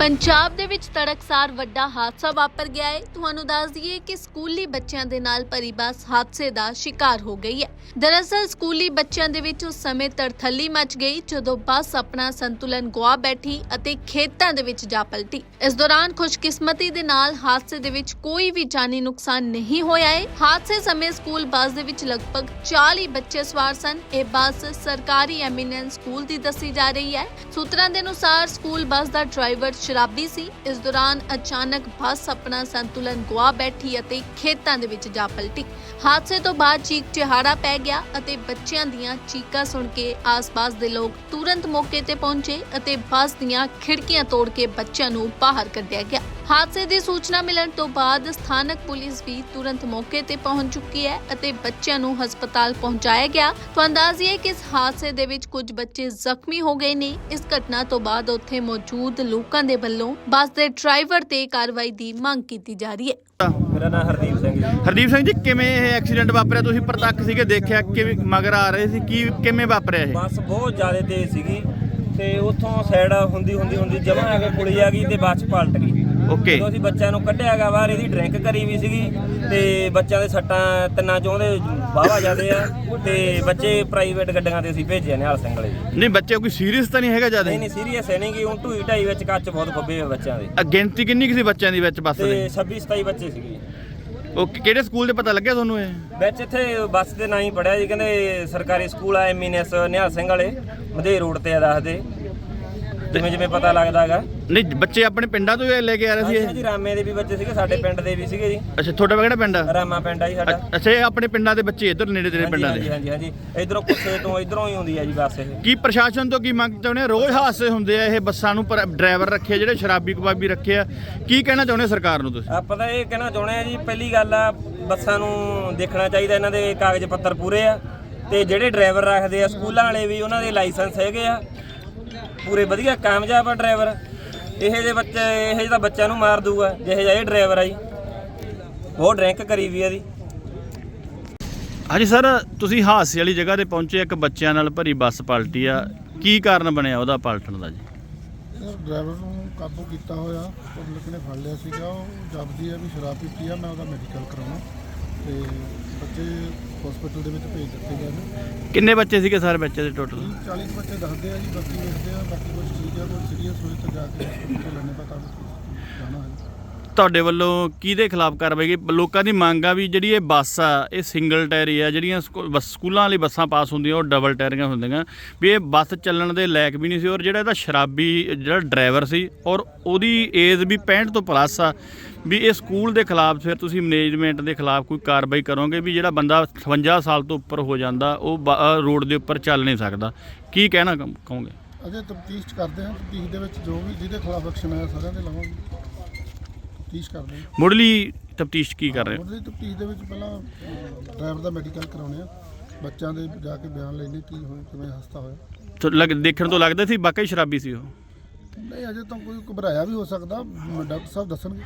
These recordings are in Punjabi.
ਪੰਜਾਬ ਦੇ ਵਿੱਚ ਤੜਕਸਾਰ ਵੱਡਾ ਹਾਦਸਾ ਵਾਪਰ ਗਿਆ ਹੈ। ਤੁਹਾਨੂੰ ਦੱਸ ਦਈਏ ਕਿ ਸਕੂਲੀ ਬੱਚਿਆਂ ਦੇ ਨਾਲ ਭਰੀ ਬੱਸ ਹਾਦਸੇ ਦਾ ਸ਼ਿਕਾਰ ਹੋ ਗਈ ਹੈ। ਦਰਅਸਲ ਸਕੂਲੀ ਬੱਚਿਆਂ ਦੇ ਵਿੱਚ ਉਸ ਸਮੇਂ ਤੜਥੱਲੀ ਮਚ ਗਈ ਜਦੋਂ ਬੱਸ ਆਪਣਾ ਸੰਤੁਲਨ ਗੁਆ ਬੈਠੀ ਅਤੇ ਖੇਤਾਂ ਦੇ ਵਿੱਚ ਜਾ ਪਲਟੀ। ਇਸ ਦੌਰਾਨ ਖੁਸ਼ਕਿਸਮਤੀ ਦੇ ਨਾਲ ਹਾਦਸੇ ਦੇ ਵਿੱਚ ਕੋਈ ਵੀ ਜਾਨੀ ਨੁਕਸਾਨ ਨਹੀਂ ਹੋਇਆ ਹੈ। ਹਾਦਸੇ ਸਮੇਂ ਸਕੂਲ ਬੱਸ ਦੇ ਵਿੱਚ ਲਗਭਗ 40 ਬੱਚੇ ਸਵਾਰ ਸਨ। ਇਹ ਬੱਸ ਸਰਕਾਰੀ ਐਮੀਨੈਂਸ ਸਕੂਲ ਦੀ ਦੱਸੀ ਜਾ ਰਹੀ ਹੈ। ਸੂਤਰਾਂ ਦੇ ਅਨੁਸਾਰ ਸਕੂਲ ਬੱਸ ਦਾ ਡਰਾਈਵਰ ਸ਼ਰਾਬੀ ਸੀ। ਇਸ ਦੌਰਾਨ ਅਚਾਨਕ ਬੱਸ ਆਪਣਾ ਸੰਤੁਲਨ ਗੁਆ ਬੈਠੀ ਅਤੇ ਖੇਤਾਂ ਦੇ ਵਿੱਚ ਜਾ ਪਲਟੀ। ਹਾਦਸੇ ਤੋਂ ਬਾਅਦ ਚੀਕ ਚਿਹਾੜਾ ਪੈ ਗਿਆ ਅਤੇ ਬੱਚਿਆਂ ਦੀਆਂ ਚੀਕਾਂ ਸੁਣ ਕੇ ਆਸ-ਪਾਸ ਦੇ ਲੋਕ ਤੁਰੰਤ ਮੌਕੇ ਤੇ ਪਹੁੰਚੇ ਅਤੇ ਬੱਸ ਦੀਆਂ ਖਿੜਕੀਆਂ ਤੋੜ ਕੇ ਬੱਚਿਆਂ ਨੂੰ ਬਾਹਰ ਕੱਢਿਆ ਗਿਆ। ਹਾਦਸੇ ਦੀ ਸੂਚਨਾ ਮਿਲਣ ਤੋਂ ਬਾਅਦ ਸਥਾਨਕ ਪੁਲਿਸ ਵੀ ਤੁਰੰਤ ਮੌਕੇ ਤੇ ਪਹੁੰਚ ਚੁੱਕੀ ਹੈ ਅਤੇ ਬੱਚਿਆਂ ਨੂੰ ਹਸਪਤਾਲ ਪਹੁੰਚਾਇਆ ਗਿਆ। ਤੋਂ ਅੰਦਾਜ਼ੀਏ ਕਿ ਇਸ ਹਾਦਸੇ ਦੇ ਵਿੱਚ ਕੁਝ ਬੱਚੇ ਜ਼ਖਮੀ ਹੋ ਗਏ ਨੇ। ਇਸ ਘਟਨਾ ਤੋਂ ਬਾਅਦ ਉੱਥੇ ਮੌਜੂਦ ਲੋਕਾਂ ਦੇ ਵੱਲੋਂ ਬੱਸ ਦੇ ਡਰਾਈਵਰ ਤੇ ਕਾਰਵਾਈ ਦੀ ਮੰਗ ਕੀਤੀ ਜਾ ਰਹੀ ਹੈ। ਮੇਰਾ ਨਾਮ ਹਰਦੀਪ ਸਿੰਘ ਜੀ। ਹਰਦੀਪ ਸਿੰਘ ਜੀ ਕਿਵੇਂ ਇਹ ਐਕਸੀਡੈਂਟ ਵਾਪਰਿਆ? ਤੁਸੀਂ ਪ੍ਰਤੱਖ ਸੀਗੇ ਦੇਖਿਆ ਕਿਵੇਂ ਮਗਰ ਆ ਰਹੇ ਸੀ ਕੀ ਕਿਵੇਂ ਵਾਪਰਿਆ ਇਹ? ਬੱਸ ਬਹੁਤ ਜ਼ਿਆਦਾ ਤੇਜ਼ ਸੀਗੀ ਤੇ ਉੱਥੋਂ ਸਾਈਡ ਹੁੰਦੀ ਹੁੰਦੀ ਹੁੰਦੀ ਜਮਾਂ ਆ ਕੇ ਪੁਲੀ ਆ ਗਈ ਤੇ ਬੱਸ ਪਲਟ ਗਈ। ਓਕੇ। ਜਦੋਂ ਅਸੀਂ ਬੱਚਿਆਂ ਨੂੰ ਕੱਢਿਆ ਗਾ ਬਾਹਰ ਇਹਦੀ ਡਰਿੰਕ ਕਰੀ ਵੀ ਸੀਗੀ ਤੇ ਬੱਚਿਆਂ ਦੇ ਸੱਟਾਂ ਤਿੰਨਾਂ ਚੋਂ ਦੇ ਵਾਹਵਾ ਜਾਂਦੇ ਆ ਤੇ ਬੱਚੇ ਪ੍ਰਾਈਵੇਟ ਗੱਡੀਆਂ ਤੇ ਅਸੀਂ ਭੇਜੇ ਨੇ ਹਾਲ ਜੀ। ਨਹੀਂ ਬੱਚੇ ਕੋਈ ਸੀਰੀਅਸ ਤਾਂ ਨਹੀਂ ਹੈਗਾ ਜ਼ਿਆਦਾ? ਨਹੀਂ ਨਹੀਂ ਸੀਰੀਅਸ ਹੈ ਨਹੀਂ ਕਿ ਉਹ ਢੂਈ ਢਾਈ ਵਿੱਚ ਕੱਚ ਬਹੁਤ ਖੱਬੇ ਹੋਏ ਬੱਚਿਆਂ ਦੇ। ਗਿਣਤੀ ਕਿੰਨੀ ਕੁ ਸੀ ਬੱਚਿਆਂ ਦੀ ਵਿੱਚ ਬੱਸ ਤੇ ਦੇ? 26 27 ਬੱਚੇ ਸੀਗੇ। ਓਕੇ ਕਿਹੜੇ ਸਕੂਲ ਦੇ ਪਤਾ ਲੱਗਿਆ ਤੁਹਾਨੂੰ ਇਹ? ਵਿੱਚ ਇੱਥੇ ਬੱਸ ਦੇ ਨਾਂ ਹੀ ਪੜਿਆ ਜੀ ਕਹਿੰਦੇ ਸਰਕਾਰੀ ਸਕੂਲ ਆ ਐਮਐਨਐਸ ਨਿਹਾਲ ਸਿੰਘ ਵਾਲੇ ਮਧੇ ਰੋਡ ਤੇ ਆ ਦੱਸਦੇ। ਜਿਵੇਂ ਜਿਵੇਂ ਪਤਾ ਲੱਗਦਾ ਹੈਗਾ। ਨਹੀਂ ਬੱਚੇ ਆਪਣੇ ਪਿੰਡਾਂ ਤੋਂ ਹੀ ਲੈ ਕੇ ਆ ਰਹੇ ਸੀ ਇਹ? ਹਾਂਜੀ ਰਾਮੇ ਦੇ ਵੀ ਬੱਚੇ ਸੀਗੇ ਸਾਡੇ ਪਿੰਡ ਦੇ ਵੀ ਸੀਗੇ ਜੀ। ਅੱਛਾ ਤੁਹਾਡਾ ਕਿਹੜਾ ਪਿੰਡ ਆ? ਰਾਮਾ ਪਿੰਡ ਆ ਜੀ ਸਾਡਾ। ਅੱਛਾ- ਇਹ ਆਪਣੇ ਪਿੰਡਾਂ ਦੇ ਬੱਚੇ ਇੱਧਰ ਨੇੜੇ ਹਾਂਜੀ ਪਿੰਡਾਂ ਹਾਂਜੀ ਦੇ? ਹਾਂਜੀ ਹਾਂਜੀ। ਇਧਰੋਂ ਕੁੱਸੇ ਤੋਂ ਇਧਰੋਂ ਹੀ ਹੁੰਦੀ ਆ ਜੀ ਬੱਸ ਇਹ। ਕੀ ਪ੍ਰਸ਼ਾਸਨ ਤੋਂ ਕੀ ਮੰਗ ਚਾਹੁੰਦੇ ਆ? ਰੋਜ਼ ਹਾਦਸੇ ਹੁੰਦੇ ਆ ਇਹ ਬੱਸਾਂ ਨੂੰ ਪਰ ਡਰਾਈਵਰ ਰੱਖੇ ਆ, ਜਿਹੜੇ ਸ਼ਰਾਬੀ ਕਬਾਬੀ ਰੱਖੇ ਆ। ਕੀ ਕਹਿਣਾ ਚਾਹੁੰਦੇ ਆ ਸਰਕਾਰ ਨੂੰ ਤੁਸੀਂ? ਆਪਾਂ ਤਾਂ ਇਹ ਕਹਿਣਾ ਚਾਹੁੰਦੇ ਆ ਜੀ ਪਹਿਲੀ ਗੱਲ ਆ ਬੱਸਾਂ ਨੂੰ ਦੇਖਣਾ ਚਾਹੀਦਾ ਇਹਨਾਂ ਦੇ ਕਾਗਜ਼ ਪੱਤਰ ਪੂਰੇ ਆ। ਤੇ ਜਿਹੜੇ ਡਰਾਈਵਰ ਰੱਖਦੇ ਆ ਸਕੂਲਾਂ ਵਾਲੇ ਵੀ ਉਹਨਾਂ ਦੇ ਲਾਇਸੈਂਸ ਹੈਗੇ ਆ। ਪੂਰੇ ਵਧੀਆ ਕਾਮਯਾਬ ਆ ਡਰਾਈਵਰ ਇਹੋ ਜਿਹੇ ਬੱਚੇ ਇਹੋ ਜਿਹੇ ਤਾਂ ਬੱਚਿਆਂ ਨੂੰ ਮਾਰ ਦੂਗਾ ਜਿਹੇ ਜਿਹਾ ਇਹ ਡਰਾਈਵਰ ਆ ਜੀ। ਬਹੁਤ ਡਰਿੰਕ ਕਰੀ ਵੀ ਆ ਦੀ ਹਾਂਜੀ ਸਰ ਤੁਸੀਂ ਹਾਦਸੇ ਵਾਲੀ ਜਗ੍ਹਾ ਤੇ ਪਹੁੰਚੇ ਇੱਕ ਬੱਚਿਆਂ ਨਾਲ ਭਰੀ ਬੱਸ ਪਲਟੀ ਆ। ਕੀ ਕਾਰਨ ਬਣਿਆ ਉਹਦਾ ਪਲਟਣ ਦਾ ਜੀ? ਡਰਾਈਵਰ ਨੂੰ ਕਾਬੂ ਕੀਤਾ ਹੋਇਆ ਪਬਲਿਕ ਨੇ ਫੜ ਲਿਆ ਸੀਗਾ ਉਹ ਜਪਦੀ ਹੈ ਵੀ ਸ਼ਰਾਬ ਪੀਤੀ ਆ ਮੈਂ ਉਹਦਾ ਮੈਡੀਕਲ ਕਰਾਉਣਾ। ਤੇ ਬੱਚੇ ਹਸਪੀਟਲ ਦੇ ਵਿੱਚ ਭੇਜ ਦਿੱਤੇ ਗਏ ਨੇ। ਕਿੰਨੇ ਬੱਚੇ ਸੀਗੇ ਸਾਰੇ ਬੱਚੇ ਦੇ ਟੋਟਲ? 40 ਬੱਚੇ ਦੱਸਦੇ ਆ ਜੀ, ਬਾਕੀ ਵੇਖਦੇ ਆ, ਬਾਕੀ ਕੁਝ ਠੀਕ ਆ, ਕੋਈ ਸੀਰੀਅਸ ਹੋਏ ਤਾਂ ਜਾ ਕੇ ਹਸਪੀਟਲ ਲੈਣੇ ਪਤਾ, ਜਾਣਾ ਹੈ। ਤੁਹਾਡੇ ਵੱਲੋਂ ਕਿਹਦੇ ਖਿਲਾਫ ਕਾਰਵਾਈ ਕੀ ਲੋਕਾਂ ਦੀ ਮੰਗ ਆ ਵੀ ਜਿਹੜੀ ਇਹ ਬੱਸ ਆ, ਇਹ ਸਿੰਗਲ ਟਾਇਰੀ ਆ, ਜਿਹੜੀਆਂ ਸਕੂ- ਬੱਸ- ਸਕੂਲਾਂ ਵਾਲੀ ਬੱਸਾਂ ਪਾਸ ਹੁੰਦੀਆਂ, ਉਹ ਡਬਲ ਟਾਇਰੀਆਂ ਹੁੰਦੀਆਂ। ਵੀ ਇਹ ਬੱਸ ਚੱਲਣ ਦੇ ਲਾਇਕ ਵੀ ਨਹੀਂ ਸੀ ਔਰ ਜਿਹੜਾ ਇਹਦਾ ਸ਼ਰਾਬੀ, ਜਿਹੜਾ ਡਰਾਈਵਰ ਸੀ ਔਰ ਉਹਦੀ ਏਜ਼ ਵੀ 65 ਤੋਂ ਪਲੱਸ ਆ, ਵੀ ਇਹ ਸਕੂਲ ਦੇ ਖਿਲਾਫ ਫਿਰ ਤੁਸੀਂ ਮੈਨੇਜਮੈਂਟ ਦੇ ਖਿਲਾਫ ਕੋਈ ਕਾਰਵਾਈ ਕਰੋਗੇ ਵੀ ਜਿਹੜਾ ਬੰਦਾ 58 ਸਾਲ ਤੋਂ ਉੱਪਰ ਹੋ ਜਾਂਦਾ, ਉਹ ਰੋਡ ਦੇ ਉੱਪਰ ਚੱਲ ਨਹੀਂ ਸਕਦਾ? ਕੀ ਕਹਿਣਾ ਕਹੋਗੇ? ਅਜੇ ਤਫਤੀਸ਼ ਕਰਦੇ ਹਾਂ, ਤਫਤੀਸ਼ ਦੇ ਵਿੱਚ ਜੋ ਵੀ ਜਿਹਦੇ ਖਿਲਾਫ ਐਕਸ਼ਨ ਆਇਆ ਸਾਰਿਆਂ ਦੇ ਲਵਾਂਗੇ। ਤਫਤੀਸ਼ ਕਰਦੇ ਹਾਂ। ਮੁੱਢਲੀ ਤਫਤੀਸ਼ ਕੀ ਕਰ ਰਹੇ ਹੋ? ਉਹਦੀ ਤਫਤੀਸ਼ ਦੇ ਵਿੱਚ ਪਹਿਲਾਂ ਡਰਾਈਵਰ ਦਾ ਮੈਡੀਕਲ ਕਰਾਉਣੇ ਆ। ਬੱਚਿਆਂ ਦੇ ਜਾ ਕੇ ਬਿਆਨ ਲੈਣੇ ਕੀ ਹੋਇਆ ਕਿਵੇਂ ਹਸਤਾ ਹੋਇਆ। ਤੋ ਲੱਗ- ਦੇਖਣ ਤੋਂ ਲੱਗਦਾ ਸੀ ਵਾਕਈ ਸ਼ਰਾਬੀ ਸੀ ਉਹ। ਨਹੀਂ ਅਜੇ ਤਾਂ ਕੋਈ ਘਬਰਾਇਆ ਵੀ ਹੋ ਸਕਦਾ ਡਾਕਟਰ ਸਾਹਿਬ ਦੱਸਣਗੇ।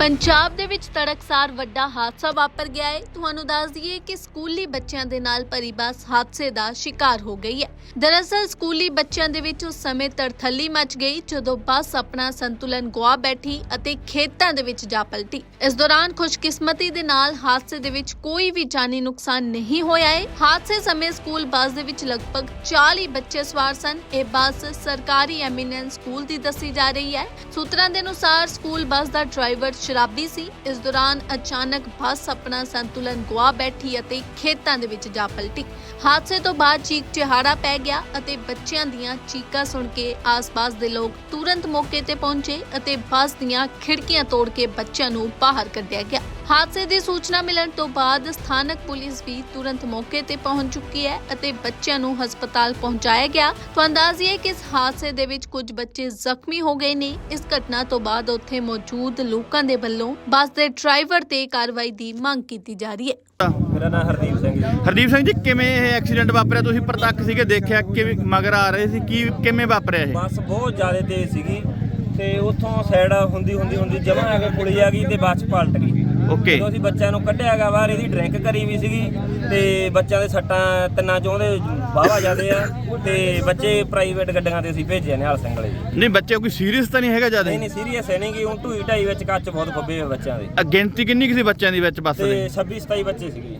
ਪੰਜਾਬ ਦੇ ਵਿੱਚ ਤੜਕਸਾਰ ਵੱਡਾ ਹਾਦਸਾ ਵਾਪਰ ਗਿਆ ਹੈ। ਤੁਹਾਨੂੰ ਦੱਸ ਦਈਏ ਕਿ ਸਕੂਲੀ ਬੱਚਿਆਂ ਦੇ ਨਾਲ ਭਰੀ ਬੱਸ ਹਾਦਸੇ ਦਾ ਸ਼ਿਕਾਰ ਹੋ ਗਈ ਹੈ। ਦਰਅਸਲ ਸਕੂਲੀ ਬੱਚਿਆਂ ਦੇ ਵਿੱਚ ਉਸ ਸਮੇਂ ਤੜਥੱਲੀ ਮਚ ਗਈ ਜਦੋਂ ਬੱਸ ਆਪਣਾ ਸੰਤੁਲਨ ਗੁਆ ਬੈਠੀ ਅਤੇ ਖੇਤਾਂ ਦੇ ਵਿੱਚ ਜਾ ਪਲਟੀ। ਇਸ ਦੌਰਾਨ ਖੁਸ਼ਕਿਸਮਤੀ ਦੇ ਨਾਲ ਹਾਦਸੇ ਦੇ ਵਿੱਚ ਕੋਈ ਵੀ ਜਾਨੀ ਨੁਕਸਾਨ ਨਹੀਂ ਹੋਇਆ ਹੈ। ਹਾਦਸੇ ਸਮੇਂ ਸਕੂਲ ਬੱਸ ਦੇ ਵਿੱਚ ਲਗਭਗ 40 ਬੱਚੇ ਸਵਾਰ ਸਨ। ਇਹ ਬੱਸ ਸਰਕਾਰੀ ਐਮੀਨੈਂਸ ਸਕੂਲ ਦੀ ਦੱਸੀ ਜਾ ਰਹੀ ਹੈ। ਸੂਤਰਾਂ ਦੇ ਅਨੁਸਾਰ ਸਕੂਲ ਬੱਸ ਦਾ ਡਰਾਈਵਰ ਸ਼ਰਾਬੀ ਸੀ। ਇਸ ਦੌਰਾਨ ਅਚਾਨਕ ਬੱਸ ਆਪਣਾ ਸੰਤੁਲਨ ਗੁਆ ਬੈਠੀ ਅਤੇ ਖੇਤਾਂ ਦੇ ਵਿੱਚ ਜਾ ਪਲਟੀ। ਹਾਦਸੇ ਤੋਂ ਬਾਅਦ ਚੀਕ ਚਿਹਾੜਾ ਪੈ ਗਿਆ ਅਤੇ ਬੱਚਿਆਂ ਦੀਆਂ ਚੀਕਾਂ ਸੁਣ ਕੇ ਆਸ-ਪਾਸ ਦੇ ਲੋਕ ਤੁਰੰਤ ਮੌਕੇ ਤੇ ਪਹੁੰਚੇ ਅਤੇ ਬੱਸ ਦੀਆਂ ਖਿੜਕੀਆਂ ਤੋੜ ਕੇ ਬੱਚਿਆਂ ਨੂੰ ਬਾਹਰ ਕੱਢਿਆ ਗਿਆ। ਹਾਦਸੇ ਦੀ ਸੂਚਨਾ ਮਿਲਣ ਤੋਂ ਬਾਅਦ ਸਥਾਨਕ ਪੁਲਿਸ ਵੀ ਤੁਰੰਤ ਮੌਕੇ ਤੇ ਪਹੁੰਚ ਚੁੱਕੀ ਹੈ ਅਤੇ ਬੱਚਿਆਂ ਨੂੰ ਹਸਪਤਾਲ ਪਹੁੰਚਾਇਆ ਗਿਆ। ਤੋਂ ਅੰਦਾਜ਼ੀਏ ਕਿ ਇਸ ਹਾਦਸੇ ਦੇ ਵਿੱਚ ਕੁਝ ਬੱਚੇ ਜ਼ਖਮੀ ਹੋ ਗਏ ਨੇ। ਇਸ ਘਟਨਾ ਤੋਂ ਬਾਅਦ ਉੱਥੇ ਮੌਜੂਦ ਲੋਕਾਂ ਦੇ ਵੱਲੋਂ ਬੱਸ ਦੇ ਡਰਾਈਵਰ ਤੇ ਕਾਰਵਾਈ ਦੀ ਮੰਗ ਕੀਤੀ ਜਾ ਰਹੀ ਹੈ। ਮੇਰਾ ਨਾਮ ਹਰਦੀਪ ਸਿੰਘ ਜੀ ਹਰਦੀਪ ਸਿੰਘ ਜੀ ਕਿਵੇਂ ਇਹ ਐਕਸੀਡੈਂਟ ਵਾਪਰਿਆ? ਤੁਸੀਂ ਪ੍ਰਤੱਖ ਸੀਗੇ ਦੇਖਿਆ ਕਿਵੇਂ ਮਗਰ ਆ ਰਹੇ ਸੀ ਕੀ ਕਿਵੇਂ ਵਾਪਰਿਆ ਇਹ? ਬੱਸ ਬਹੁਤ ਜ਼ਿਆਦਾ ਤੇਜ਼ ਸੀਗੀ ਤੇ ਉੱਥੋਂ ਸਾਈਡ ਹੁੰਦੀ ਹੁੰਦੀ ਹੁੰਦੀ ਜਮਾਂ ਆ ਕੇ ਪੁਲੀ ਆ ਗਈ ਤੇ ਬੱਸ ਪਲਟ ਗਈ। ਓਕੇ। ਜਦੋਂ ਅਸੀਂ ਬੱਚਿਆਂ ਨੂੰ ਕੱਢਿਆਗਾ ਬਾਹਰ ਇਹਦੀ ਡਰਿੰਕ ਕਰੀ ਵੀ ਸੀਗੀ ਤੇ ਬੱਚਿਆਂ ਦੇ ਸੱਟਾਂ ਤਿੰਨਾਂ ਚੋਂ ਦੇ ਵਾਹਵਾ ਜਾਂਦੇ ਆ ਤੇ ਬੱਚੇ ਪ੍ਰਾਈਵੇਟ ਗੱਡੀਆਂ ਤੇ ਅਸੀਂ ਭੇਜੇ ਨਿਹਾਲ ਸਿੰਘ ਵਾਲੇ ਜੀ। ਨਹੀਂ ਬੱਚੇ ਕੋਈ ਸੀਰੀਅਸ ਤਾਂ ਨਹੀਂ ਹੈਗਾ ਜ਼ਿਆਦਾ? ਨਹੀਂ ਨਹੀਂ ਸੀਰੀਅਸ ਹੈ ਨਹੀਂ ਕਿ ਹੁਣ ਢੂਈ ਢਾਈ ਵਿੱਚ ਕੱਚ ਬਹੁਤ ਖੁੱਬੇ ਹੋਏ ਬੱਚਿਆਂ ਦੇ। ਗਿਣਤੀ ਕਿੰਨੀ ਕਿਸੇ ਬੱਚਿਆਂ ਦੀ ਵਿੱਚ ਬੱਸ ਤੇ ਦੇ? 26 27 ਬੱਚੇ ਸੀਗੇ।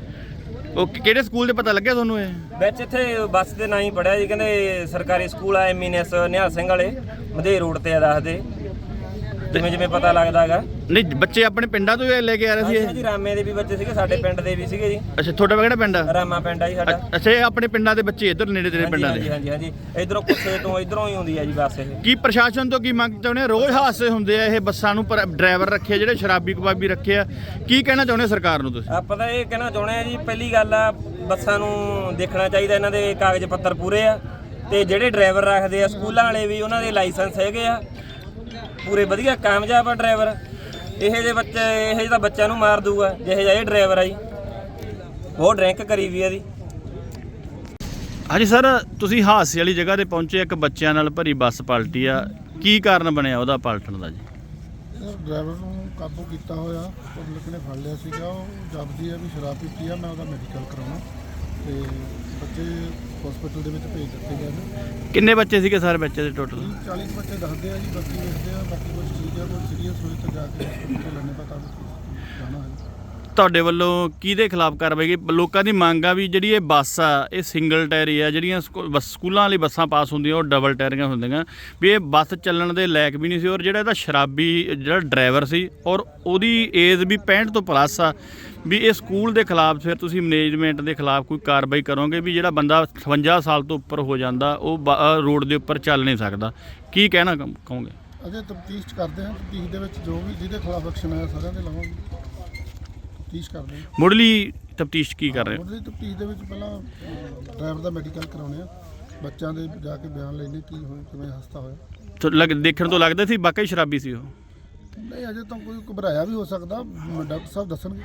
ਓਕੇ ਕਿਹੜੇ ਸਕੂਲ ਦੇ ਪਤਾ ਲੱਗਿਆ ਤੁਹਾਨੂੰ ਇਹ? ਵਿੱਚ ਇੱਥੇ ਬੱਸ ਦੇ ਨਾਂ ਹੀ ਪੜਿਆ ਜੀ। ਕਹਿੰਦੇ ਸਰਕਾਰੀ ਸਕੂਲ ਆ ਐਮਐਨਐਸ ਨਿਹਾਲ ਸਿੰਘ ਵਾਲੇ ਮਧੇ ਰੋਡ ਤੇ ਆ ਦੱਸਦੇ। ਜਿਵੇਂ ਜਿਵੇਂ ਪਤਾ ਲੱਗਦਾਗਾ ਨਹੀਂ ਬੱਚੇ ਆਪਣੇ ਪਿੰਡਾਂ ਤੋਂ ਹੀ ਲੈ ਕੇ ਆ ਰਹੇ ਸੀ ਇਹ। ਜੀ ਰਾਮੇ ਦੇ ਵੀ ਬੱਚੇ ਸੀਗੇ ਸਾਡੇ ਪਿੰਡ ਦੇ ਵੀ ਸੀਗੇ ਜੀ। ਅੱਛਾ ਤੁਹਾਡਾ ਕਿਹੜਾ ਪਿੰਡ ਆ? ਰਾਮਾ ਪਿੰਡ ਆ ਜੀ ਸਾਡਾ। ਅੱਛਾ, ਅੱਛਾ ਇਹ ਆਪਣੇ ਪਿੰਡਾਂ ਦੇ ਬੱਚੇ ਇੱਧਰ ਨੇੜੇ ਤੇੜੇ ਪਿੰਡਾਂ ਹਾਂਜੀ ਦੇ। ਹਾਂਜੀ ਹਾਂਜੀ ਇਧਰੋਂ ਕੁੱਸੇ ਤੋਂ ਇਧਰੋਂ ਹੀ ਹੁੰਦੀ ਆ ਜੀ ਬੱਸ ਇਹ। ਕੀ ਪ੍ਰਸ਼ਾਸਨ ਤੋਂ ਕੀ ਮੰਗ ਚਾਹੁੰਦੇ ਆ ਰੋਜ਼ ਹਾਦਸੇ ਹੁੰਦੇ ਆ ਇਹ ਬੱਸਾਂ ਨੂੰ ਪਰ ਡਰਾਈਵਰ ਰੱਖੇ ਆ, ਜਿਹੜੇ ਸ਼ਰਾਬੀ ਕਬਾਬੀ ਰੱਖੇ ਆ। ਕੀ ਕਹਿਣਾ ਚਾਹੁੰਦੇ ਆ ਸਰਕਾਰ ਨੂੰ ਤੁਸੀਂ? ਆਪਾਂ ਤਾਂ ਇਹ ਕਹਿਣਾ ਚਾਹੁੰਦੇ ਆ ਜੀ ਪਹਿਲੀ ਗੱਲ ਆ ਬੱਸਾਂ ਨੂੰ ਦੇਖਣਾ ਚਾਹੀਦਾ ਇਹਨਾਂ ਦੇ ਕਾਗਜ਼ ਪੱਤਰ ਪੂਰੇ ਆ। ਤੇ ਜਿਹੜੇ ਡਰਾਈਵਰ ਰੱਖਦੇ ਆ ਸਕੂਲਾਂ ਵਾਲੇ ਵੀ ਉਹਨਾਂ ਦੇ ਲਾਇਸੈਂਸ ਹੈਗੇ ਆ। ਪੂਰੇ ਵਧੀਆ ਕਾਮਯਾਬ ਆ ਡਰਾਈਵਰ ਇਹੋ ਜਿਹੇ ਬੱਚੇ ਇਹੋ ਜਿਹੇ ਤਾਂ ਬੱਚਿਆਂ ਨੂੰ ਮਾਰ ਦੂਗਾ ਜਿਹੇ ਜਿਹਾ ਇਹ ਡਰਾਈਵਰ ਆ ਜੀ। ਬਹੁਤ ਡਰਿੰਕ ਕਰੀ ਵੀ ਇਹਦੀ। ਹਾਂਜੀ ਸਰ ਤੁਸੀਂ ਹਾਦਸੇ ਵਾਲੀ ਜਗ੍ਹਾ ਤੇ ਪਹੁੰਚੇ ਇੱਕ ਬੱਚਿਆਂ ਨਾਲ ਭਰੀ ਬੱਸ ਪਲਟੀ ਆ। ਕੀ ਕਾਰਨ ਬਣਿਆ ਉਹਦਾ ਪਲਟਣ ਦਾ ਜੀ? ਡਰਾਈਵਰ ਨੂੰ ਕਾਬੂ ਕੀਤਾ ਹੋਇਆ ਪਬਲਿਕ ਨੇ ਫੜ ਲਿਆ ਸੀਗਾ। ਉਹ ਜਪਦੀ ਹੈ ਵੀ ਸ਼ਰਾਬ ਪੀਤੀ ਆ ਮੈਂ ਉਹਦਾ ਮੈਡੀਕਲ ਕਰਾਉਣਾ। ਤੇ ਬੱਚੇ ਹਸਪੀਟਲ ਦੇ ਵਿੱਚ ਭੇਜ ਦਿੱਤੇ ਗਏ ਨੇ। ਕਿੰਨੇ ਬੱਚੇ ਸੀਗੇ ਸਾਰੇ ਬੱਚੇ ਦੇ ਟੋਟਲ 40 ਬੱਚੇ ਦੱਸਦੇ ਆ ਜੀ ਬਾਕੀ ਵੇਖਦੇ ਆ ਬਾਕੀ ਕੁਝ ਠੀਕ ਆ ਕੋਈ ਸੀਰੀਅਸ ਹੋਏ ਤਾਂ ਜਾ ਕੇ ਹਸਪੀਟਲ ਲੈਣੇ ਪਤਾ। ਤੁਹਾਡੇ ਵੱਲੋਂ ਕਿਹਦੇ ਖਿਲਾਫ ਕਾਰਵਾਈ ਕੀ ਲੋਕਾਂ ਦੀ ਮੰਗ ਆ ਵੀ ਜਿਹੜੀ ਇਹ ਬੱਸ ਆ, ਇਹ ਸਿੰਗਲ ਟਾਇਰੀ ਆ, ਜਿਹੜੀਆਂ ਸਕੂ- ਬੱਸ- ਸਕੂਲਾਂ ਵਾਲੀ ਬੱਸਾਂ ਪਾਸ ਹੁੰਦੀਆਂ, ਉਹ ਡਬਲ ਟਾਇਰੀਆਂ ਹੁੰਦੀਆਂ। ਵੀ ਇਹ ਬੱਸ ਚੱਲਣ ਦੇ ਲਾਇਕ ਵੀ ਨਹੀਂ ਸੀ ਔਰ ਜਿਹੜਾ ਇਹਦਾ ਸ਼ਰਾਬੀ, ਜਿਹੜਾ ਡਰਾਈਵਰ ਸੀ ਔਰ ਉਹਦੀ ਏਜ ਵੀ 65 ਤੋਂ ਪਲੱਸ ਆ, ਵੀ ਇਹ ਸਕੂਲ ਦੇ ਖਿਲਾਫ, ਫਿਰ ਤੁਸੀਂ ਮੈਨੇਜਮੈਂਟ ਦੇ ਖਿਲਾਫ ਕੋਈ ਕਾਰਵਾਈ ਕਰੋਗੇ ਵੀ ਜਿਹੜਾ ਬੰਦਾ 58 ਸਾਲ ਤੋਂ ਉੱਪਰ ਹੋ ਜਾਂਦਾ, ਉਹ ਬ- ਰੋਡ ਦੇ ਉੱਪਰ ਚੱਲ ਨਹੀਂ ਸਕਦਾ? ਕੀ ਕਹਿਣਾ ਕਹੋਗੇ? ਅਜੇ ਤਫਤੀਸ਼ ਕਰਦੇ ਹਾਂ, ਤਫਤੀਸ਼ ਦੇ ਵਿੱਚ ਜੋ ਵੀ ਜਿਹਦੇ ਖਿਲਾਫ ਐਕਸ਼ਨ ਆਇਆ ਸਾਰਿਆਂ ਦੇ ਲਵਾਂਗੇ। ਤਫਤੀਸ਼ ਕਰਦੇ ਹਾਂ। ਮੁੱਢਲੀ ਤਫਤੀਸ਼ ਕੀ ਕਰ ਰਹੇ ਹੋ? ਤਫਤੀਸ਼ ਦੇ ਵਿੱਚ ਪਹਿਲਾਂ ਡਰਾਈਵਰ ਦਾ ਮੈਡੀਕਲ ਕਰਾਉਣੇ ਆ। ਬੱਚਿਆਂ ਦੇ ਜਾ ਕੇ ਬਿਆਨ ਲੈਣੇ ਕੀ ਹੋਇਆ ਕਿਵੇਂ ਹਸਤਾ ਹੋਇਆ। ਤੋ ਲੱਗ ਦੇਖਣ ਤੋਂ ਲੱਗਦਾ ਸੀ ਵਾਕਈ ਸ਼ਰਾਬੀ ਸੀ ਉਹ। ਨਹੀਂ ਅਜੇ ਤਾਂ ਕੋਈ ਘਬਰਾਇਆ ਵੀ ਹੋ ਸਕਦਾ ਡਾਕਟਰ ਸਾਹਿਬ ਦੱਸਣਗੇ।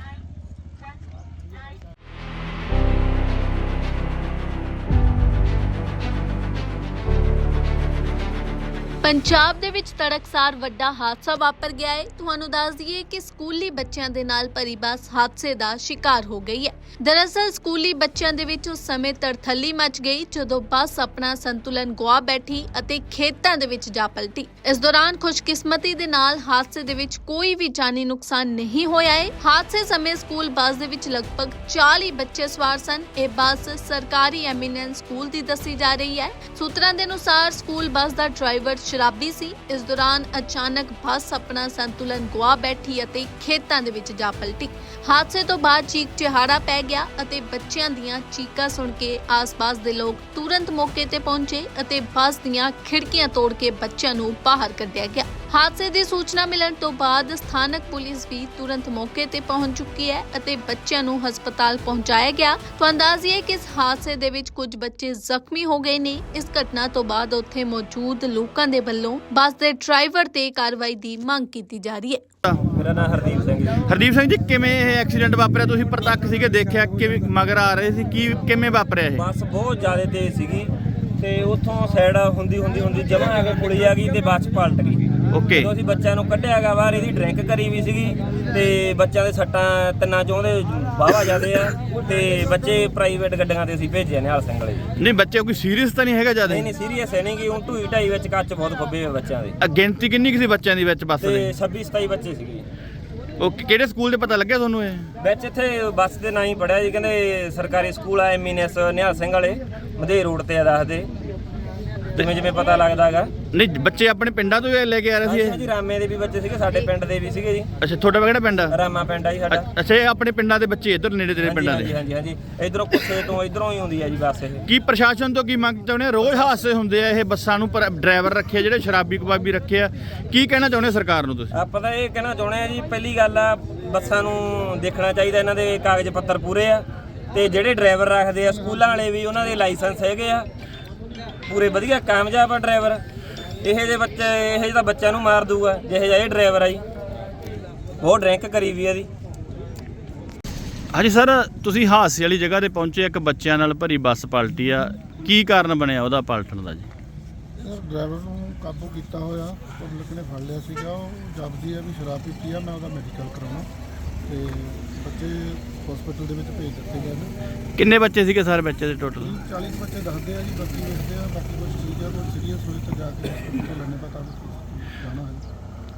ਪੰਜਾਬ ਦੇ ਵਿੱਚ ਤੜਕਸਾਰ ਵੱਡਾ ਹਾਦਸਾ ਵਾਪਰ ਗਿਆ ਹੈ। ਤੁਹਾਨੂੰ ਦੱਸ ਦਈਏ ਕਿ ਸਕੂਲੀ ਬੱਚਿਆਂ ਦੇ ਨਾਲ ਭਰੀ ਬੱਸ ਹਾਦਸੇ ਦਾ ਸ਼ਿਕਾਰ ਹੋ ਗਈ ਹੈ। ਦਰਅਸਲ ਸਕੂਲੀ ਬੱਚਿਆਂ ਦੇ ਵਿੱਚ ਉਸ ਸਮੇਂ ਤਰਥੱਲੀ ਮਚ ਗਈ ਜਦੋਂ ਬੱਸ ਆਪਣਾ ਸੰਤੁਲਨ ਗੁਆ ਬੈਠੀ ਅਤੇ ਖੇਤਾਂ ਦੇ ਵਿੱਚ ਜਾ ਪਲਟੀ। ਇਸ ਦੌਰਾਨ ਖੁਸ਼ਕਿਸਮਤੀ ਦੇ ਨਾਲ ਹਾਦਸੇ ਦੇ ਵਿੱਚ ਕੋਈ ਵੀ ਜਾਨੀ ਨੁਕਸਾਨ ਨਹੀਂ ਹੋਇਆ ਹੈ। ਹਾਦਸੇ ਸਮੇਂ ਸਕੂਲ ਬੱਸ ਦੇ ਵਿੱਚ ਲਗਭਗ 40 ਬੱਚੇ ਸਵਾਰ ਸਨ। ਇਹ ਬੱਸ ਸਰਕਾਰੀ ਐਮੀਨੈਂਸ ਸਕੂਲ ਦੀ ਦੱਸੀ ਜਾ ਰਹੀ ਹੈ। ਸੂਤਰਾਂ ਦੇ ਅਨੁਸਾਰ ਸਕੂਲ ਬੱਸ ਦਾ ਡਰਾਈਵਰ ਸ਼ਰਾਬੀ ਸੀ। ਇਸ ਦੌਰਾਨ ਅਚਾਨਕ ਬੱਸ ਆਪਣਾ ਸੰਤੁਲਨ ਗੁਆ ਬੈਠੀ ਅਤੇ ਖੇਤਾਂ ਦੇ ਵਿੱਚ ਜਾ ਪਲਟੀ। ਹਾਦਸੇ ਤੋਂ ਬਾਅਦ ਚੀਕ ਚਿਹਾੜਾ ਪੈ ਗਿਆ ਅਤੇ ਬੱਚਿਆਂ ਦੀਆਂ ਚੀਕਾਂ ਸੁਣ ਕੇ ਆਸ-ਪਾਸ ਦੇ ਲੋਕ ਤੁਰੰਤ ਮੌਕੇ ਤੇ ਪਹੁੰਚੇ ਅਤੇ ਬੱਸ ਦੀਆਂ ਖਿੜਕੀਆਂ ਤੋੜ ਕੇ ਬੱਚਿਆਂ ਨੂੰ ਬਾਹਰ ਕੱਢਿਆ ਗਿਆ। ਹਾਦਸੇ ਦੀ ਸੂਚਨਾ ਮਿਲਣ ਤੋਂ ਬਾਅਦ ਸਥਾਨਕ ਪੁਲਿਸ ਵੀ ਤੁਰੰਤ ਮੌਕੇ ਤੇ ਪਹੁੰਚ ਚੁੱਕੀ ਹੈ ਅਤੇ ਬੱਚਿਆਂ ਨੂੰ ਹਸਪਤਾਲ ਪਹੁੰਚਾਇਆ ਗਿਆ। ਤੋਂ ਅੰਦਾਜ਼ੀਏ ਕਿ ਇਸ ਹਾਦਸੇ ਦੇ ਵਿੱਚ ਕੁਝ ਬੱਚੇ ਜ਼ਖਮੀ ਹੋ ਗਏ ਨੇ। ਇਸ ਘਟਨਾ ਤੋਂ ਬਾਅਦ ਉੱਥੇ ਮੌਜੂਦ ਲੋਕਾਂ ਦੇ ਵੱਲੋਂ ਬੱਸ ਦੇ ਡਰਾਈਵਰ ਤੇ ਕਾਰਵਾਈ ਦੀ ਮੰਗ ਕੀਤੀ ਜਾ ਰਹੀ ਹੈ। ਮੇਰਾ ਨਾਮ ਹਰਦੀਪ ਸਿੰਘ ਜੀ। ਹਰਦੀਪ ਸਿੰਘ ਜੀ ਕਿਵੇਂ ਇਹ ਐਕਸੀਡੈਂਟ ਵਾਪਰਿਆ? ਤੁਸੀਂ ਪ੍ਰਤੱਖ ਸੀਗੇ ਦੇਖਿਆ ਕਿਵੇਂ ਮਗਰ ਆ ਰਹੇ ਸੀ ਕੀ ਕਿਵੇਂ ਵਾਪਰਿਆ ਇਹ? ਬੱਸ ਬਹੁਤ ਜ਼ਿਆਦਾ ਤੇਜ਼ ਸੀਗੀ ਤੇ ਉੱਥੋਂ ਸਾਈਡ ਹੁੰਦੀ ਹੁੰਦੀ ਹੁੰਦੀ ਜਮਾਂ ਆ ਕੇ ਪੁਲੀ ਆ ਗਈ ਤੇ ਬੱਸ ਪਲਟ ਗਈ। ਓਕੇ। ਜਦੋਂ ਅਸੀਂ ਬੱਚਿਆਂ ਨੂੰ ਕੱਢਿਆਗਾ ਬਾਹਰ ਇਹਦੀ ਡਰਿੰਕ ਕਰੀ ਵੀ ਸੀਗੀ ਤੇ ਬੱਚਿਆਂ ਦੇ ਸੱਟਾਂ ਤਿੰਨਾਂ ਚੋਂ ਦੇ ਜਾਂਦੇ ਆ ਤੇ ਬੱਚੇ ਪ੍ਰਾਈਵੇਟ ਗੱਡੀਆਂ ਤੇ ਅਸੀਂ ਭੇਜੇ ਨਿਹਾਲ ਸਿੰਘ ਵਾਲੇ ਜੀ। ਨਹੀਂ ਬੱਚੇ ਕੋਈ ਸੀਰੀਅਸ ਤਾਂ ਨਹੀਂ ਹੈਗਾ ਜ਼ਿਆਦਾ? ਨਹੀਂ ਨਹੀਂ ਸੀਰੀਅਸ ਹੈ ਨਹੀਂ ਕਿ ਹੁਣ ਢੂਈ ਢਾਈ ਵਿੱਚ ਕੱਚ ਬਹੁਤ ਖੁੱਬੇ ਹੋਏ ਬੱਚਿਆਂ ਦੇ। ਗਿਣਤੀ ਕਿੰਨੀ ਕਿਸੇ ਬੱਚਿਆਂ ਦੀ ਵਿੱਚ ਬੱਸ ਤੇ ਦੇ? 26 27 ਬੱਚੇ ਸੀਗੇ ਜੀ। ਓਕੇ ਕਿਹੜੇ ਸਕੂਲ ਦੇ ਪਤਾ ਲੱਗਿਆ ਤੁਹਾਨੂੰ ਇਹ? ਵਿੱਚ ਇੱਥੇ ਬੱਸ ਦੇ ਨਾਂ ਹੀ ਪੜਿਆ ਜੀ ਕਹਿੰਦੇ ਸਰਕਾਰੀ ਸਕੂਲ ਆ ਐਮਐਨਐਸ ਨਿਹਾਲ ਸਿੰਘ ਵਾਲੇ ਮਧੇ ਰੋਡ ਤੇ ਆ ਦੱਸਦੇ। ਜਿਵੇਂ ਜਿਵੇਂ ਪਤਾ ਲੱਗਦਾਗਾ ਨਹੀਂ ਬੱਚੇ ਆਪਣੇ ਪਿੰਡਾਂ ਤੋਂ ਹੀ ਲੈ ਕੇ ਆ ਰਹੇ ਸੀ ਇਹ? ਜੀ ਰਾਮੇ ਦੇ ਵੀ ਬੱਚੇ ਸੀਗੇ ਸਾਡੇ ਪਿੰਡ ਦੇ ਵੀ ਸੀਗੇ ਜੀ। ਅੱਛਾ ਤੁਹਾਡਾ ਕਿਹੜਾ ਪਿੰਡ? ਆ ਰਾਮਾ ਪਿੰਡ ਆ ਜੀ ਸਾਡਾ। ਅੱਛਾ ਇਹ ਆਪਣੇ ਪਿੰਡਾਂ ਦੇ ਬੱਚੇ ਇੱਧਰ ਨੇੜੇ ਤੇੜੇ ਪਿੰਡਾਂ ਹਾਂਜੀ ਦੇ? ਹਾਂਜੀ ਹਾਂਜੀ। ਇਧਰੋਂ ਕੁੱਸੇ ਤੋਂ ਇਧਰੋਂ ਹੀ ਹੁੰਦੀ ਆ ਜੀ ਬੱਸ ਇਹ। ਕੀ ਪ੍ਰਸ਼ਾਸਨ ਤੋਂ ਕੀ ਮੰਗ ਚਾਹੁੰਦੇ ਆ? ਰੋਜ਼ ਹਾਦਸੇ ਹੁੰਦੇ ਆ ਇਹ ਬੱਸਾਂ ਨੂੰ ਪਰ ਡਰਾਈਵਰ ਰੱਖੇ ਆ, ਜਿਹੜੇ ਸ਼ਰਾਬੀ ਕਬਾਬੀ ਰੱਖੇ ਆ। ਕੀ ਕਹਿਣਾ ਚਾਹੁੰਦੇ ਆ ਸਰਕਾਰ ਨੂੰ ਤੁਸੀਂ? ਆਪਾਂ ਤਾਂ ਇਹ ਕਹਿਣਾ ਚਾਹੁੰਦੇ ਆ ਜੀ ਪਹਿਲੀ ਗੱਲ ਆ ਬੱਸਾਂ ਨੂੰ ਦੇਖਣਾ ਚਾਹੀਦਾ ਇਹਨਾਂ ਦੇ ਕਾਗਜ਼ ਪੱਤਰ ਪੂਰੇ ਆ। ਤੇ ਜਿਹੜੇ ਡਰਾਈਵਰ ਰੱਖਦੇ ਆ ਸਕੂਲਾਂ ਵਾਲੇ ਵੀ ਉਹਨਾਂ ਦੇ ਲਾਇਸੈਂਸ ਹੈਗੇ ਆ। ਪੂਰੇ ਵਧੀਆ ਕਾਮਯਾਬ ਆ ਡਰਾਈਵਰ ਇਹੋ ਜਿਹੇ ਬੱਚੇ ਇਹੋ ਜਿਹੇ ਤਾਂ ਬੱਚਿਆਂ ਨੂੰ ਮਾਰ ਦੂਗਾ ਜਿਹੇ ਜਿਹਾ ਇਹ ਡਰਾਈਵਰ ਆ ਜੀ। ਬਹੁਤ ਡਰਿੰਕ ਕਰੀ ਵੀ ਇਹਦੀ। ਹਾਂਜੀ ਸਰ ਤੁਸੀਂ ਹਾਦਸੇ ਵਾਲੀ ਜਗ੍ਹਾ ਤੇ ਪਹੁੰਚੇ ਇੱਕ ਬੱਚਿਆਂ ਨਾਲ ਭਰੀ ਬੱਸ ਪਲਟੀ ਆ। ਕੀ ਕਾਰਨ ਬਣਿਆ ਉਹਦਾ ਪਲਟਣ ਦਾ ਜੀ? ਸਰ ਡਰਾਈਵਰ ਨੂੰ ਕਾਬੂ ਕੀਤਾ ਹੋਇਆ ਪਬਲਿਕ ਨੇ ਫੜ ਲਿਆ ਸੀਗਾ ਉਹ ਜਪਦੀ ਹੈ ਵੀ ਸ਼ਰਾਬ ਪੀਤੀ ਆ ਮੈਂ ਉਹਦਾ ਮੈਡੀਕਲ ਕਰਾਉਣਾ। ਤੇ ਬੱਚੇ ਹਸਪੀਟਲ ਦੇ ਵਿੱਚ ਭੇਜ ਦਿੱਤੇ ਗਏ ਨੇ। ਕਿੰਨੇ ਬੱਚੇ ਸੀਗੇ ਸਾਰੇ ਬੱਚੇ ਦੇ ਟੋਟਲ 40 ਬੱਚੇ ਦੱਸਦੇ ਆ ਜੀ ਬਾਕੀ ਵੇਖਦੇ ਆ ਬਾਕੀ ਕੁਝ ਠੀਕ ਆ ਕੋਈ ਸੀਰੀਅਸ ਹੋਏ ਤਾਂ ਜਾ ਕੇ ਹਸਪੀਟਲ ਲੈਣੇ ਪਤਾ ਜਾਣਾ ਹੈ।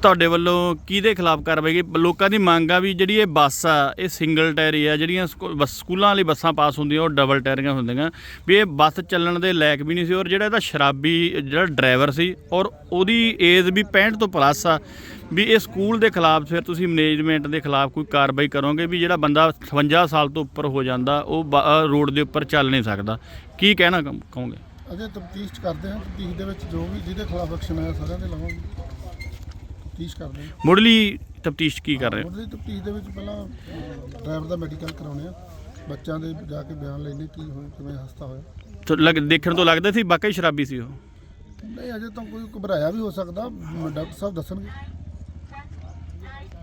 ਤੁਹਾਡੇ ਵੱਲੋਂ ਕਿਹਦੇ ਖਿਲਾਫ ਕਾਰਵਾਈ ਕੀ ਲੋਕਾਂ ਦੀ ਮੰਗ ਆ ਵੀ ਜਿਹੜੀ ਇਹ ਬੱਸ ਆ, ਇਹ ਸਿੰਗਲ ਟਾਇਰੀ ਆ, ਜਿਹੜੀਆਂ ਸਕੂ- ਬੱਸ- ਸਕੂਲਾਂ ਵਾਲੀ ਬੱਸਾਂ ਪਾਸ ਹੁੰਦੀਆਂ, ਉਹ ਡਬਲ ਟਾਇਰੀਆਂ ਹੁੰਦੀਆਂ। ਵੀ ਇਹ ਬੱਸ ਚੱਲਣ ਦੇ ਲਾਇਕ ਵੀ ਨਹੀਂ ਸੀ ਔਰ ਜਿਹੜਾ ਇਹਦਾ ਸ਼ਰਾਬੀ, ਜਿਹੜਾ ਡਰਾਈਵਰ ਸੀ ਔਰ ਉਹਦੀ ਏਜ਼ ਵੀ 65 ਤੋਂ ਪਲੱਸ ਆ, ਵੀ ਇਹ ਸਕੂਲ ਦੇ ਖਿਲਾਫ ਫਿਰ ਤੁਸੀਂ ਮੈਨੇਜਮੈਂਟ ਦੇ ਖਿਲਾਫ ਕੋਈ ਕਾਰਵਾਈ ਕਰੋਗੇ ਵੀ ਜਿਹੜਾ ਬੰਦਾ 58 ਸਾਲ ਤੋਂ ਉੱਪਰ ਹੋ ਜਾਂਦਾ, ਉਹ ਬ- ਰੋਡ ਦੇ ਉੱਪਰ ਚੱਲ ਨਹੀਂ ਸਕਦਾ? ਕੀ ਕਹਿਣਾ ਕਹੋ- ਕਹੋਗੇ? ਅਜੇ ਤਫਤੀਸ਼ ਕਰਦੇ ਹਾਂ ਤਫਤੀਸ਼ ਦੇ ਵਿੱਚ ਜੋ ਵੀ ਜਿਹਦੇ ਖਿਲਾਫ ਐਕਸ਼ਨ ਆਇਆ ਸਾਰਿਆਂ ਦੇ ਲਵਾਂਗੇ। ਤਫਤੀਸ਼ ਕਰਦੇ ਹਾਂ ਮੁੱਢਲੀ ਤਫਤੀਸ਼ ਕੀ ਕਰ ਰਹੇ ਹੋ? ਤਫਤੀਸ਼ ਦੇ ਵਿੱਚ ਪਹਿਲਾਂ ਡਰਾਈਵਰ ਦਾ ਮੈਡੀਕਲ ਕਰਾਉਣੇ ਆ। ਬੱਚਿਆਂ ਦੇ ਜਾ ਕੇ ਬਿਆਨ ਲੈਣੇ ਕੀ ਹੋਇਆ ਕਿਵੇਂ ਹਸਤਾ ਹੋਇਆ। ਤੋ ਲੱਗ ਦੇਖਣ ਤੋਂ ਲੱਗਦਾ ਸੀ ਵਾਕਈ ਸ਼ਰਾਬੀ ਸੀ ਉਹ। ਨਹੀਂ ਅਜੇ ਤਾਂ ਕੋਈ ਘਬਰਾਇਆ ਵੀ ਹੋ ਸਕਦਾ। ਡਾਕਟਰ ਸਾਹਿਬ ਦੱਸਣਗੇ।